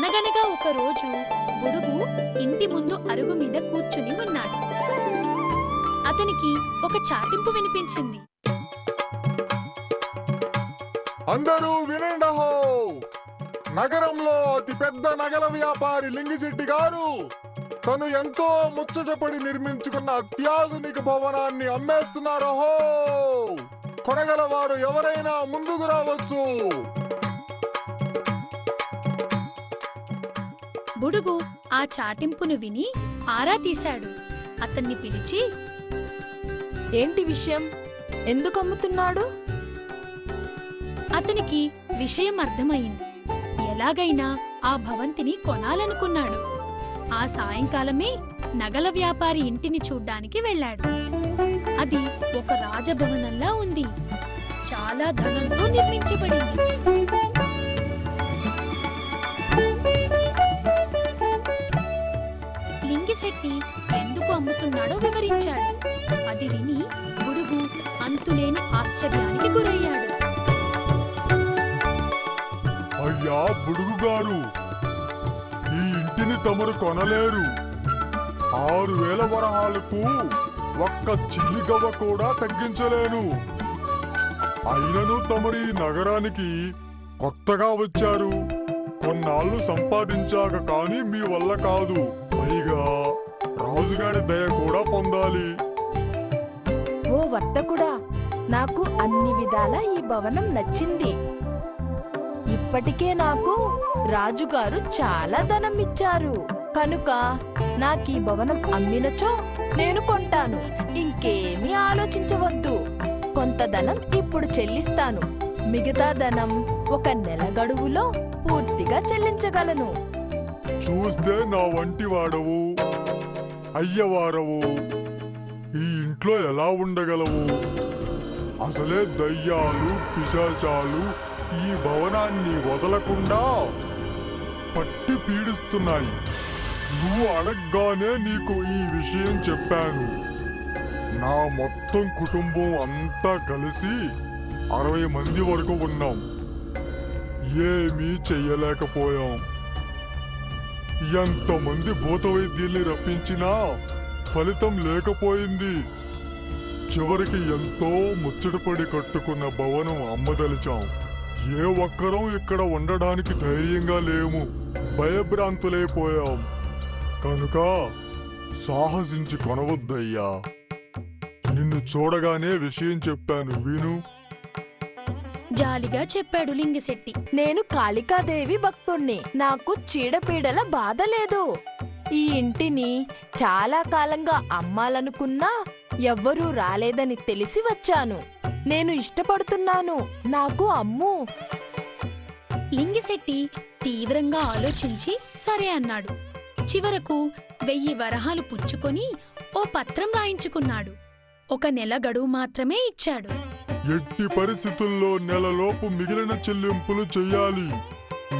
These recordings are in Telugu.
అనగనగా ఒక రోజు బుడుగు ఇంటి ముందు అరుగు మీద కూర్చుని ఉన్నాడు. అతనికి ఒక చాటింపు వినిపించింది. అందరూ వినండహో! నగరంలో అతి పెద్ద నగల వ్యాపారి లింగిశెట్టి గారు తను ఎంతో ముచ్చటపడి నిర్మించుకున్న అత్యాధునిక భవనాన్ని అమ్మేస్తున్నారహో! కొనగల వారు ఎవరైనా ముందుకు రావచ్చు! బుడుగు ఆ చాటింపును విని ఆరా తీశాడు. అతన్ని పిలిచి ఏంటి విషయం? ఎందుకు అమ్ముతున్నాడు? అతనికి విషయం అర్థమైంది. ఎలాగైనా ఆ భవంతిని కొనాలనుకున్నాడు. ఆ సాయంకాలమే నగల వ్యాపారి ఇంటిని చూడ్డానికి వెళ్ళాడు. అది ఒక రాజభవనంలా ఉంది. చాలా ధనంతో నిర్మించబడింది. పెట్టి ఎందుకు అమ్ముతున్నాడో వివరించాడు. అది విని గుడుగు అంతులేని ఆశ్చర్యానికి గురయ్యాడు. అయ్యా బుడుగు గారు ఈ ఇంటిని తమరు కొనలేరు. ఆరు వేల వరహాలకు ఒక్క చిల్లిగవ్వ కూడా తగ్గించలేను. అయినను తమరి నగరానికి కొత్తగా వచ్చారు. కొన్నాళ్ళు సంపాదించాక కానీ మీ వల్ల కాదు. పైగా రాజుగారి దయ కూడా పొందాలి. ఓ వర్తకుడా నాకు అన్ని విధాల ఈ భవనం నచ్చింది. ఇప్పటికే నాకు రాజుగారు చాలా ధనం ఇచ్చారు. కనుక నాకు ఈ భవనం అమ్మినచో నేను కొంటాను. ఇంకేమీ ఆలోచించవద్దు. కొంత ధనం ఇప్పుడు చెల్లిస్తాను. మిగతా ధనం ఒక నెల గడువులో పూర్తిగా చెల్లించగలను. చూస్తే నా వంటి వాడవు. అయ్యవారవు. ఈ ఇంట్లో ఎలా ఉండగలవు? అసలే దయ్యాలు పిశాచాలు ఈ భవనాన్ని వదలకుండా పట్టి పీడిస్తున్నాయి. నువ్వు అడగగానే నీకు ఈ విషయం చెప్పాను. నా మొత్తం కుటుంబం అంతా కలిసి అరవై మంది వరకు ఉన్నాం. ఏమీ చెయ్యలేకపోయాం. ఎంతమంది భూత వైద్యుల్ని రప్పించినా ఫలితం లేకపోయింది. చివరికి ఎంతో ముచ్చటపడి కట్టుకున్న భవనం అమ్మదలిచాం. ఏ ఒక్కరం ఇక్కడ ఉండడానికి ధైర్యంగా లేము. భయభ్రాంతులైపోయాం. కనుక సాహసించి కొనవద్దయ్యా. నిన్ను చూడగానే విషయం చెప్పాను విను. జాలిగా చెప్పాడు లింగిశెట్టి. నేను కాళికాదేవి భక్తుణ్ణి. నాకు చీడపీడల బాధ లేదు. ఈ ఇంటిని చాలా కాలంగా అమ్మాలనుకున్నా ఎవ్వరూ రాలేదని తెలిసి వచ్చాను. నేను ఇష్టపడుతున్నాను. నాకు అమ్ము. లింగిశెట్టి తీవ్రంగా ఆలోచించి సరే అన్నాడు. చివరకు వెయ్యి వరహాలు పుచ్చుకొని ఓ పత్రం రాయించుకున్నాడు. ఒక నెల గడువు మాత్రమే ఇచ్చాడు. ఎట్టి పరిస్థితుల్లో నెలలోపు మిగిలిన చెల్లింపులు చెయ్యాలి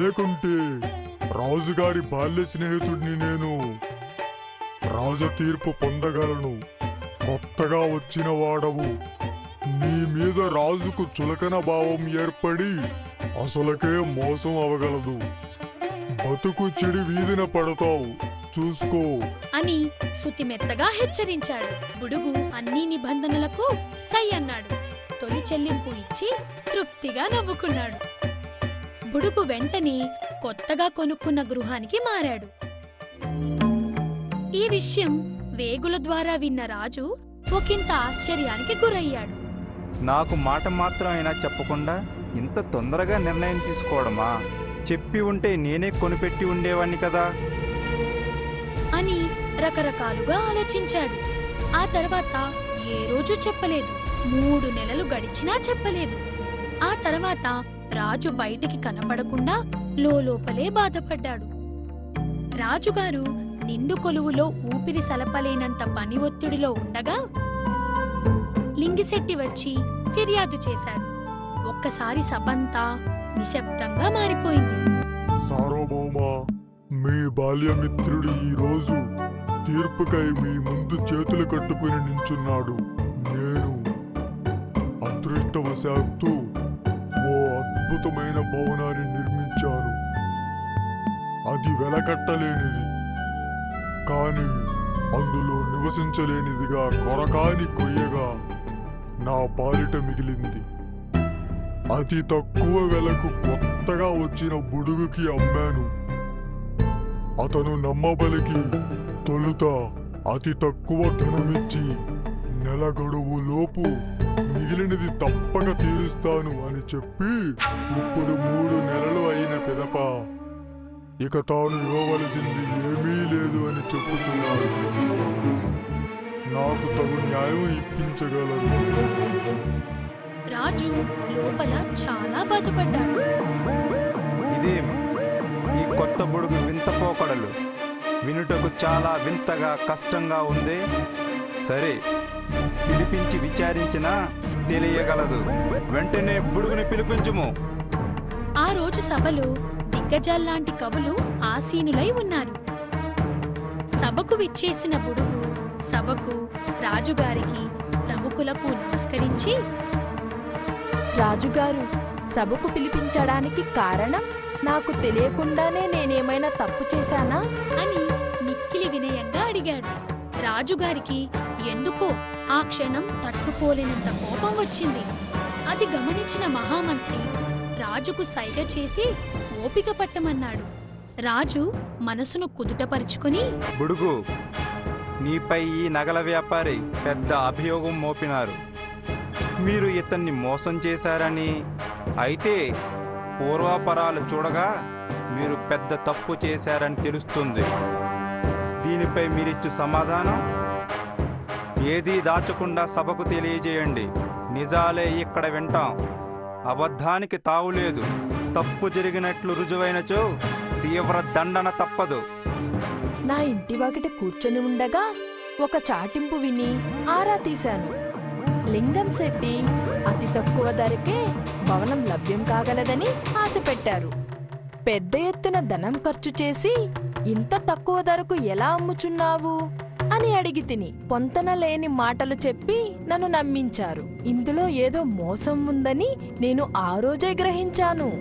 లేకుంటే రాజుగారి బాల్య స్నేహితుడిని నేను రాజ తీర్పు పొందగలను. కొత్తగా వచ్చిన వాడవు. నీ మీద రాజుకు చులకన భావం ఏర్పడి అసలకే మోసం అవగలదు. బతుకు చెడి వీధిన పడతావు. చూసుకో. అని సుతిమెత్తగా హెచ్చరించాడు. బుడుగు అన్ని నిబంధనలకు సై అన్నాడు. చెల్లింపు ఇచ్చి తృప్తిగా నవ్వుకున్నాడు. బుడుగు వెంటనే కొత్తగా కొనుక్కున్న గృహానికి మారాడు. ఈ విషయం వేగుల ద్వారా విన్న రాజు ఒకంత ఆశ్చర్యానికి గురయ్యాడు. నాకు మాట మాత్రం అయినా చెప్పకుండా ఇంత తొందరగా నిర్ణయం తీసుకోవడమా? చెప్పి ఉంటే నేనే కొనిపెట్టి ఉండేవాణ్ణి కదా? అని రకరకాలుగా ఆలోచించాడు. ఆ తర్వాత ఏ రోజు చెప్పలేదు. మూడు నెలలు గడిచినా చెప్పలేదు. ఆ తర్వాత రాజు బయటికి కనపడకుండా లోపలే బాధపడ్డాడు. రాజుగారు నిండు కొలువులో ఊపిరి సలపలేనంత పని ఒత్తిడిలో ఉండగా లింగిశెట్టి వచ్చి ఫిర్యాదు చేశాడు. ఒక్కసారి సభంతా నిశ్శబ్దంగా మారిపోయింది. సార్వభౌమ మీ బాల్యమిత్రుడు ఈ రోజు తీర్పుకై మీ ముందు చేతులు కట్టుకుని నించున్నాడు. నేను అదృష్టవశాత్తు ఓ అద్భుతమైన భవనాన్ని నిర్మించాను. అది వెలకట్టలేనిది. కానీ అందులో నివసించలేనిదిగా కొరకాని కొయ్యగా నా పాలిట మిగిలింది. అతి తక్కువ వెలకు కొత్తగా వచ్చిన బుడుగుకి అమ్మాను. అతను నమ్మబలికి తొలుత అతి తక్కువ ధనమిచ్చి నెల గడువు లోపు మిగిలినది తప్పక తీరుస్తాను అని చెప్పి ఇప్పుడు మూడు నెలలు అయిన పిదప. ఇక తాను ఇవ్వవలసింది ఏమీ లేదు అని చెప్పుచున్నాడు. నాకు తగు న్యాయం ఇప్పించగలరు. రాజు లోపల చాలా బాధపడ్డాడు. ఇదేమి ఈ కొత్త బుడుగు వింత పోకడలు. వినుటకు చాలా వింతగా కష్టంగా ఉంది? సరే పిలిపించి విచారించినా తెలియగలదు. వెంటనే బుడుగుని పిలిపించుము. ఆ రోజు సభలో దిగ్గజాల్లాంటి కవులు ఆసీనులై ఉన్నారు. సభకు విచ్చేసిన బుడుగు సభకు రాజుగారికి ప్రముఖులకు నమస్కరించి రాజుగారు సభకు పిలిపించడానికి కారణం? నాకు తెలియకుండానే నేనేమైనా తప్పు చేశానా? అని నిక్కిలి వినయంగా అడిగాడు. రాజుగారికి ఎందుకు ఆ క్షణం తట్టుకోలేనంత కోపం వచ్చింది. అది గమనించిన మహామంత్రి రాజుకు సైగ చేసి ఓపిక పట్టమన్నాడు. రాజు మనసును కుదుటపరుచుకుని బుడుగు నీపై ఈ నగల వ్యాపారి పెద్ద అభియోగం మోపినారు. మీరు ఇతన్ని మోసం చేశారని అయితే పూర్వాపరాలు చూడగా మీరు పెద్ద తప్పు చేశారని తెలుస్తుంది. దీనిపై మీరిచ్చు సమాధానం? ఏదీ దాచకుండా సభకు తెలియజేయండి. నిజాలే ఇక్కడ వింటాం. అబద్ధానికి తావులేదు తప్పు జరిగినట్లు రుజువైనచో తీవ్ర దండన తప్పదు. నా ఇంటి వాకిట కూర్చొని ఉండగా ఒక చాటింపు విని ఆరా తీశాను. లింగం శెట్టి అతి తక్కువ ధరకే భవనం లభ్యం కాగలదని ఆశ పెట్టారు పెద్ద ఎత్తున ధనం ఖర్చు చేసి ఇంత తక్కువ ధరకు ఎలా అమ్ముచున్నావు? అని అడిగి తిని పొంతన లేని మాటలు చెప్పి నన్ను నమ్మించారు. ఇందులో ఏదో మోసం ఉందని నేను ఆ రోజే గ్రహించాను.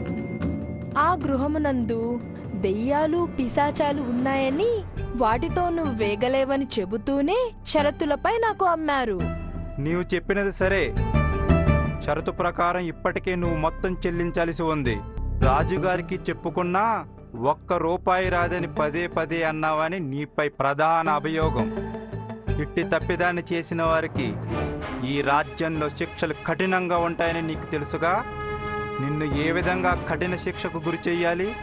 ఆ గృహమునందు దెయ్యాలు పిశాచాలు ఉన్నాయని వాటితో నువ్వు వేగలేవని చెబుతూనే షరతులపై నాకు అమ్మారు. నీవు చెప్పినది సరే. షరతు ప్రకారం ఇప్పటికే నువ్వు మొత్తం చెల్లించాల్సి ఉంది. రాజుగారికి చెప్పుకున్నా ఒక్క రూపాయి రాదని పదే పదే అన్నావని నీపై ప్రధాన అభియోగం. ఇట్టి తప్పిదాన్ని చేసిన వారికి ఈ రాజ్యంలో శిక్షలు కఠినంగా ఉంటాయని నీకు తెలుసుగా? నిన్ను ఏ విధంగా కఠిన శిక్షకు గురి చెయ్యాలి?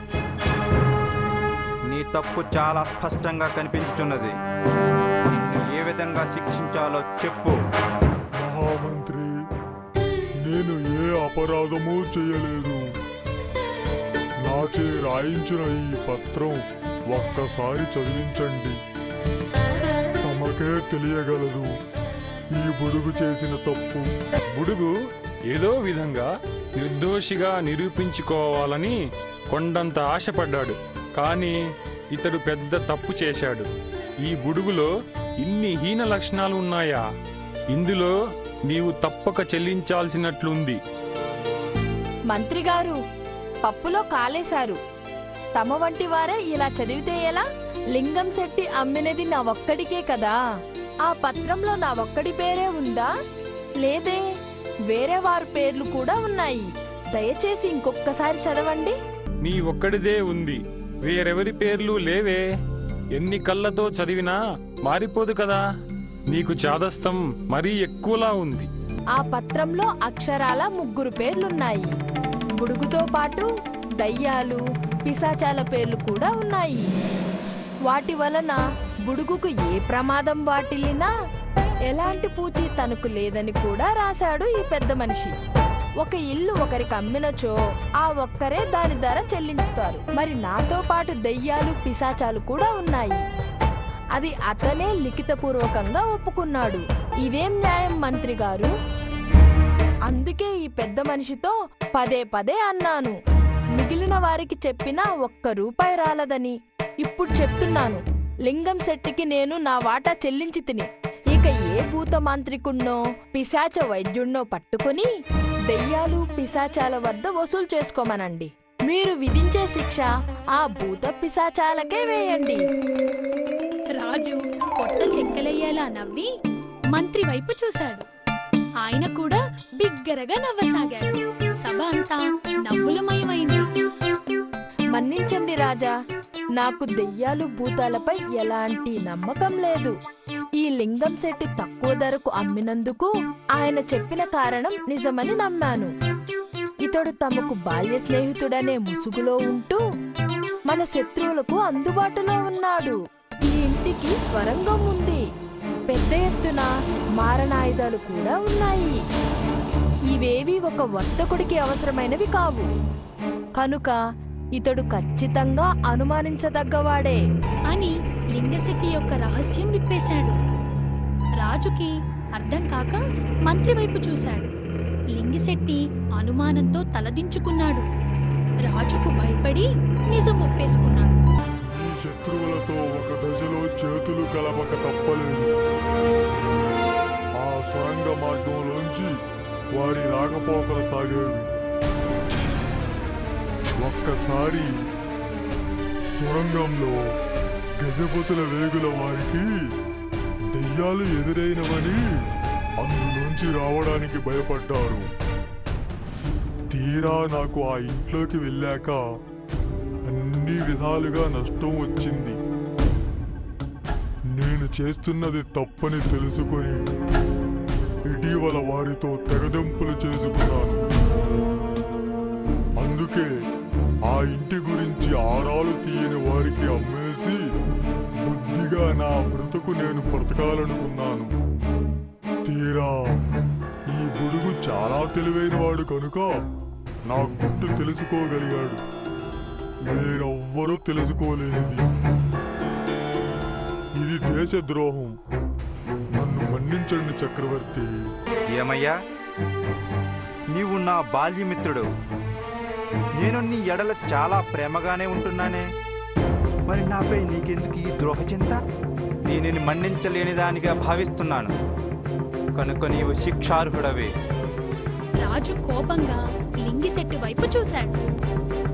నీ తప్పు చాలా స్పష్టంగా కనిపించుచున్నది. నిన్ను ఏ విధంగా శిక్షించాలో చెప్పు. మహామంత్రి నేను ఏ అపరాధము చేయలేదు. నాచే రాయించిన ఈ పత్రం ఒక్కసారి చదివించండి. తమకే తెలియగలదు. ఈ బుడుగు చేసిన తప్పు. బుడుగు ఏదో విధంగా నిర్దోషిగా నిరూపించుకోవాలని కొండంత ఆశపడ్డాడు. కానీ ఇతడు పెద్ద తప్పు చేశాడు. ఈ బుడుగులో ఇన్ని హీన లక్షణాలు ఉన్నాయా? ఇందులో నీవు తప్పక చెల్లించాల్సినట్లుంది. మంత్రి గారు పప్పులో కాలేశారు. తమ వంటి వారే ఇలా చదివితే ఎలా? లింగం శెట్టి అమ్మినది నా ఒక్కడికే కదా. ఆ పత్రంలో నా ఒక్కడి పేరే ఉందా? లేదే వేరే వారి పేర్లు కూడా ఉన్నాయి. దయచేసి ఇంకొక్కసారి చదవండి. నీ ఒక్కడిదే ఉంది. వేరెవరి పేర్లు లేవే. ఎన్ని కళ్ళతో చదివినా మారిపోదు కదా. నీకు చాదస్తం మరీ ఎక్కువలా ఉంది. ఆ పత్రంలో అక్షరాల ముగ్గురు పేర్లున్నాయి. బుడుగుతో పాటు దయ్యాలు పిశాచాల పేర్లు కూడా ఉన్నాయి. వాటి వలన బుడుగుకు ఏ ప్రమాదం వాటిల్లినా ఎలాంటి పూచి తనకు లేదని కూడా రాశాడు ఈ పెద్ద మనిషి. ఒక ఇల్లు ఒకరికి అమ్మినచో ఆ ఒక్కరే దాని ధర చెల్లించుతారు. మరి నాతో పాటు దయ్యాలు పిశాచాలు కూడా ఉన్నాయి. అది అతనే లిఖితపూర్వకంగా ఒప్పుకున్నాడు. ఇదేం న్యాయం మంత్రి గారు? అందుకే ఈ పెద్ద మనిషితో పదే పదే అన్నాను. మిగిలిన వారికి చెప్పినా ఒక్క రూపాయి రాలదని. ఇప్పుడు చెప్తున్నాను లింగం శెట్టికి నేను నా వాటా చెల్లించి తిని ఇక ఏ భూత మాంత్రికుణ్ణో పిశాచ వైద్యుణ్ణో పట్టుకుని దెయ్యాలు పిశాచాల వద్ద వసూలు చేసుకోమనండి. మీరు విధించే శిక్ష ఆ భూత పిశాచాలకే వేయండి. రాజు కొత్త చెక్కలయ్యేలా నవ్వి మంత్రి వైపు చూశాడు. ఆయన కూడా బిగ్గరగా నవ్వసాగాడు. సభ అంతా నవ్వులమయమైంది. మన్నించండి రాజా నాకు దెయ్యాలు భూతాలపై ఎలాంటి నమ్మకం లేదు. ఈ లింగం శెట్టి తక్కువ ధరకు అమ్మినందుకు ఆయన చెప్పిన కారణం నిజమని నమ్మాను. ఇతడు తమకు బాల్య స్నేహితుడనే ముసుగులో ఉంటూ మన శత్రువులకు అందుబాటులో ఉన్నాడు. ఈ ఇంటికి స్వరంగం ఉంది. పెద్ద ఎత్తున మారణాయుధాలు కూడా ఉన్నాయి. ఇవేవి ఒక వర్తకుడికి అవసరమైనవి కావు. కనుక ఇతడు ఖచ్చితంగా అనుమానించదగ్గవాడే. అని లింగశెట్టి యొక్క రహస్యం విప్పేశాడు. రాజుకి అర్థం కాక మంత్రి వైపు చూశాడు. లింగిశెట్టి అనుమానంతో తలదించుకున్నాడు. రాజుకు భయపడి నిజం ఒప్పేసుకున్నాడు. చేతులు కలపక తప్పలేదు. ఆ సొరంగ మార్గంలోంచి వారి రాకపోకలు సాగేవి ఒక్కసారి సొరంగంలో గజపతుల వేగుల వారికి దెయ్యాలు ఎదురైనవని అందులోంచి రావడానికి భయపడ్డారు. తీరా నాకు ఆ ఇంట్లోకి వెళ్ళాక అన్ని విధాలుగా నష్టం వచ్చింది. నేను చేస్తున్నది తప్పని తెలుసుకొని ఇటీవల వారితో తెగదెంపులు చేసుకున్నాను. అందుకే ఆ ఇంటి గురించి ఆరాలు తీయని వారికి అమ్మేసి బుద్ధిగా నా బ్రతుకు నేను బ్రతకాలనుకున్నాను. తీరా ఈ బుడుగు చాలా తెలివైనవాడు కనుక నా గుట్టు తెలుసుకోగలిగాడు. వేరెవ్వరూ తెలుసుకోలేనిది. ఇది దేశద్రోహం నన్ను మన్నించండి చక్రవర్తి. ఏమయ్యా? నీవు నా బాల్యమిత్రుడు. నేను నీ ఎడల చాలా ప్రేమగానే ఉంటున్నానే. మరి నాపై నీకెందుకు ఈ ద్రోహ చింత? దీనిని మన్నించలేనిదానిగా భావిస్తున్నాను. కనుక నీవు శిక్షార్హుడవే. రాజు కోపంగా లింగిశెట్టి వైపు చూశాడు.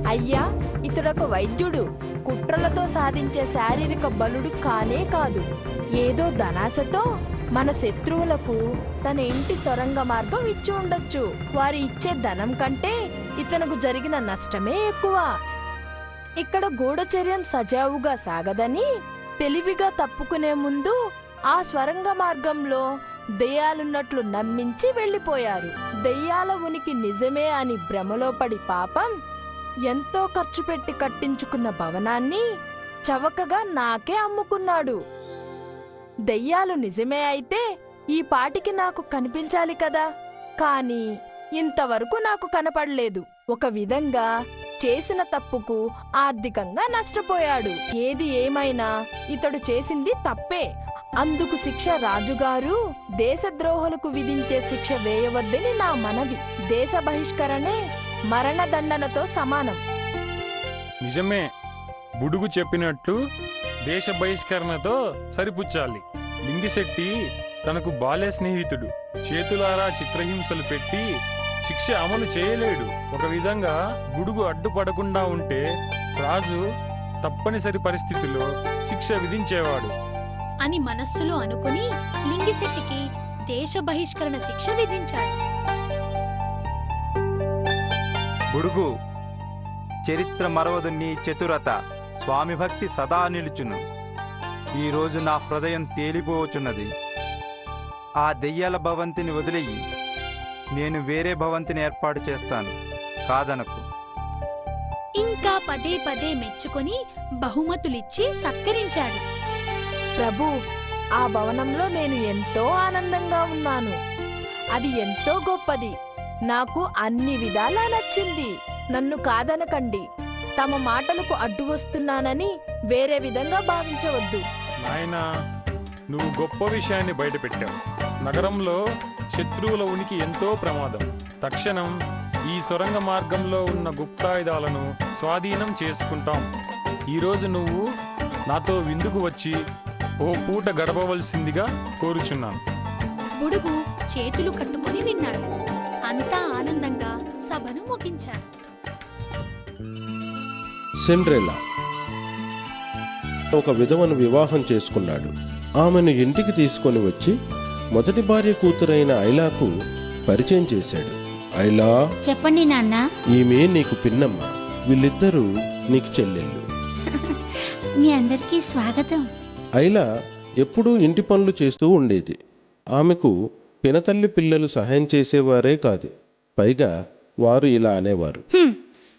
అయ్యా ఇతడొక వైద్యుడు. కుట్రలతో సాధించే శారీరక బలుడు కానే కాదు. ఏదో ధనాశతో మన శత్రువులకు తన ఇంటి సొరంగ మార్గం ఇచ్చి ఉండొచ్చు. వారి ఇచ్చే ధనం కంటే ఇతనుకు జరిగిన నష్టమే ఎక్కువ. ఇక్కడ గూఢచర్యం సజావుగా సాగదని తెలివిగా తప్పుకునే ముందు ఆ స్వరంగ మార్గంలో దెయ్యాలున్నట్లు నమ్మించి వెళ్ళిపోయారు. దెయ్యాల ఉనికి నిజమే అని భ్రమలో పడి పాపం ఎంతో ఖర్చు పెట్టి కట్టించుకున్న భవనాన్ని చవకగా నాకే అమ్ముకున్నాడు. దెయ్యాలు నిజమే అయితే ఈ పాటికి నాకు కనిపించాలి కదా. కానీ ఇంతవరకు నాకు కనపడలేదు. ఒక విధంగా చేసిన తప్పుకు ఆర్థికంగా నష్టపోయాడు. ఏది ఏమైనా ఇతడు చేసింది తప్పే. అందుకు శిక్ష రాజుగారు దేశద్రోహులకు విధించే శిక్ష వేయవద్దని నా మనవి. దేశ బహిష్కరణే మరణదండనతో సమానం. నిజమే బుడుగు చెప్పినట్లు దేశ బహిష్కరణతో సరిపుచ్చాలి. లింగిశెట్టి తనకు బాల్య స్నేహితుడు. చేతులారా చిత్రహింసలు పెట్టి శిక్ష అమలు చేయలేడు. ఒక విధంగా బుడుగు అడ్డుపడకుండా ఉంటే రాజు తప్పనిసరి పరిస్థితిలో శిక్ష విధించేవాడు. అని మనస్సులో అనుకుని లింగిశెట్టికి దేశ బహిష్కరణ శిక్ష విధించాడు. బుడుగు చరిత్ర మరవదు నీ చతురత. స్వామి భక్తి సదా నిలుచును. ఈరోజు నా హృదయం తేలిపోవచున్నది ఆ దెయ్యాల భవంతిని వదిలేయి. నేను వేరే భవంతిని ఏర్పాటు చేస్తాను. కాదనకు. ఇంకా పదే పదే మెచ్చుకొని బహుమతులిచ్చి సత్కరించాడు. ప్రభు ఆ భవనంలో నేను ఎంతో ఆనందంగా ఉన్నాను. అది ఎంతో గొప్పది. నాకు అన్ని విధాలా నచ్చింది. నన్ను కాదనకండి. తమ మాటలకు అడ్డు వస్తున్నానని వేరే విధంగా భావించవద్దు. నాయనా నువ్వు గొప్ప విషయాన్ని బయటపెట్టావు. నగరంలో శత్రువుల ఉనికి ఎంతో ప్రమాదం. తక్షణం ఈ సొరంగ మార్గంలో ఉన్న గుప్తాయుధాలను స్వాధీనం చేసుకుంటాం. ఈరోజు నువ్వు నాతో విందుకు వచ్చి ఓ పూట గడపవలసిందిగా కోరుచున్నాను. బుడుగు చేతులు కట్టుకొని విన్నాడు. అంతా ఆనందంగా సభను ముగించారు. సిండ్రెలా ఒక విధవను వివాహం చేసుకున్నాడు. ఆమెను ఇంటికి తీసుకొని వచ్చి మొదటి భార్య కూతురైన ఐలాకు పరిచయం చేశాడు. ఐలా! చెప్పండి నాన్న. ఈమె నీకు పిన్నమ్మ. వీళ్ళిద్దరూ నీకు చెల్లెళ్ళు. మీ అందరికీ స్వాగతం. ఐలా ఎప్పుడూ ఇంటి పనులు చేస్తూ ఉండేది. ఆమెకు పినతల్లి పిల్లలు సహాయం చేసేవారే కాదు. పైగా వారు ఇలా అనేవారు.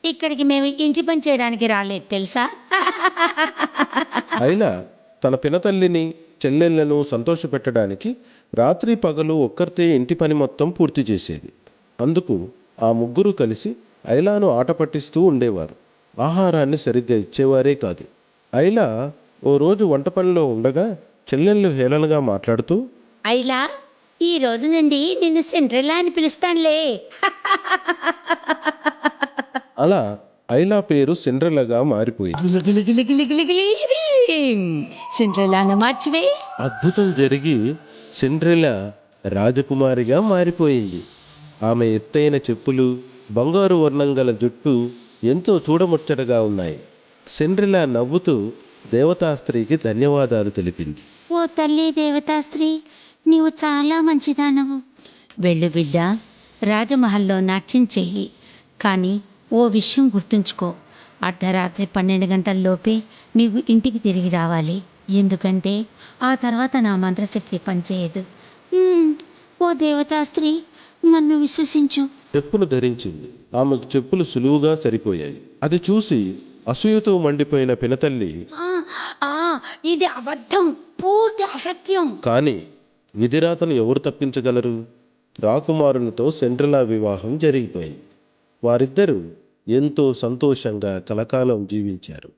ఇక్కడికి మేము ఇంటి పని చేయడానికి రాలేదు తెలుసా? అయినా తన పినతల్లిని చెల్లెళ్ళను సంతోషపెట్టడానికి రాత్రి పగలు ఒక్కరితే ఇంటి పని మొత్తం పూర్తి చేసేది. అందుకు ఆ ముగ్గురు కలిసి ఐలాను ఆట పట్టిస్తూ ఉండేవారు. ఆహారాన్ని సరిగ్గా ఇచ్చేవారే కాదు. ఐలా ఓ రోజు వంట పనిలో ఉండగా చెల్లెళ్ళు హేళనగా మాట్లాడుతూ అయిలా ఈ రోజు నుండి నిన్ను సిండ్రెల్లా అని పిలుస్తానులే. అలా ఐలా పేరు సిండ్రెలగా మారిపోయింది. సిండ్రెల్లాను మార్చివే. అద్భుతం జరిగి సిండ్రెలా రాజకుమారిగా మారిపోయింది. ఆమె ఎత్తైన చెప్పులు బంగారు వర్ణం గల జుట్టు ఎంతో చూడముచ్చటగా ఉన్నాయి. సిండ్రెలా నవ్వుతూ దేవతాస్త్రీకి ధన్యవాదాలు తెలిపింది. ఓ తల్లి దేవతా స్త్రీ నీవు చాలా మంచిదానవు. వెళ్ళు బిడ్డ రాజమహల్లో నాట్యం చెయ్యి. కానీ ఓ విషయం గుర్తుంచుకో. అర్ధరాత్రి పన్నెండు గంటల్లోపే నీవు ఇంటికి తిరిగి రావాలి. ఎందుకంటే ఆ తర్వాత నా మంత్రశక్తి పనిచేయదు. ఓ దేవతా స్త్రీ నన్ను విశ్వసించు. చెప్పులు ధరించింది ఆమెకు చెప్పులు సులువుగా సరిపోయాయి. అది చూసి అసూయతో మండిపోయిన పినతల్లి ఆ, ఆ, ఇది అబద్ధం. పూర్తి అసత్యం. కానీ విధిరాతను ఎవరు తప్పించగలరు? రాకుమారునితో సెండ్రలా వివాహం జరిగిపోయింది. వారిద్దరూ ఎంతో సంతోషంగా కలకాలం జీవించారు.